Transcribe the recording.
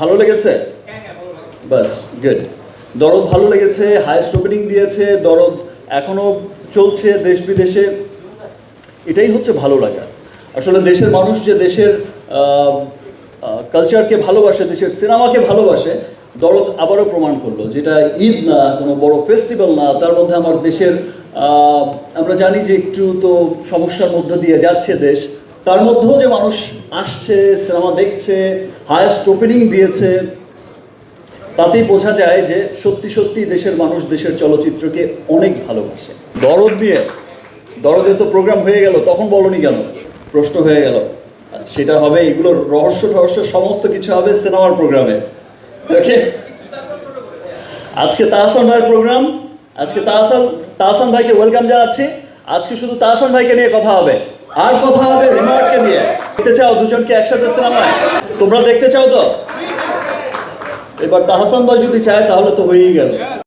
ভালো লেগেছে? বাস গুড দরদ ভালো লেগেছে হায়েস্ট ওপেনিং দিয়েছে দরদ এখনও চলছে দেশ বিদেশে। এটাই হচ্ছে ভালো লাগা। আসলে দেশের মানুষ যে দেশের কালচারকে ভালোবাসে দেশের সিনেমাকে ভালোবাসে দরদ আবারও প্রমাণ করল যেটা ঈদ না কোনো বড় ফেস্টিভ্যাল না তার মধ্যে আমার দেশের আমরা জানি যে একটু তো সমস্যার মধ্য দিয়ে যাচ্ছে দেশ। তার মধ্যেও যে মানুষ আসছে, সিনেমা দেখছে হায়েস্ট ওপেনিং দিয়েছে, তাতেই বোঝা যায় যে সত্যি সত্যি দেশের মানুষ দেশের চলচ্চিত্রকে অনেক ভালোবাসে। দরদ দিয়ে দরদের তো প্রোগ্রাম হয়ে গেল, তখন বলনি কেন? প্রশ্ন হয়ে গেল। সেটা হবে, এগুলোর রহস্য রহস্য সমস্ত কিছু হবে সিনেমার প্রোগ্রামে ওকে আজকে তাহসান ভাইয়ের প্রোগ্রাম আজকে তাহসান তাহসান ভাইকে ওয়েলকাম জানাচ্ছি। আজকে শুধু তাহসান ভাইকে নিয়ে কথা হবে। আর কথা হবে রিমার্ককে নিয়ে। দেখতে চাও দুজনকে একসাথে সিনেমায়? তোমরা দেখতে চাও তো? এবার তাহসান ভাই যদি চায় তাহলে তো হয়েই গেল।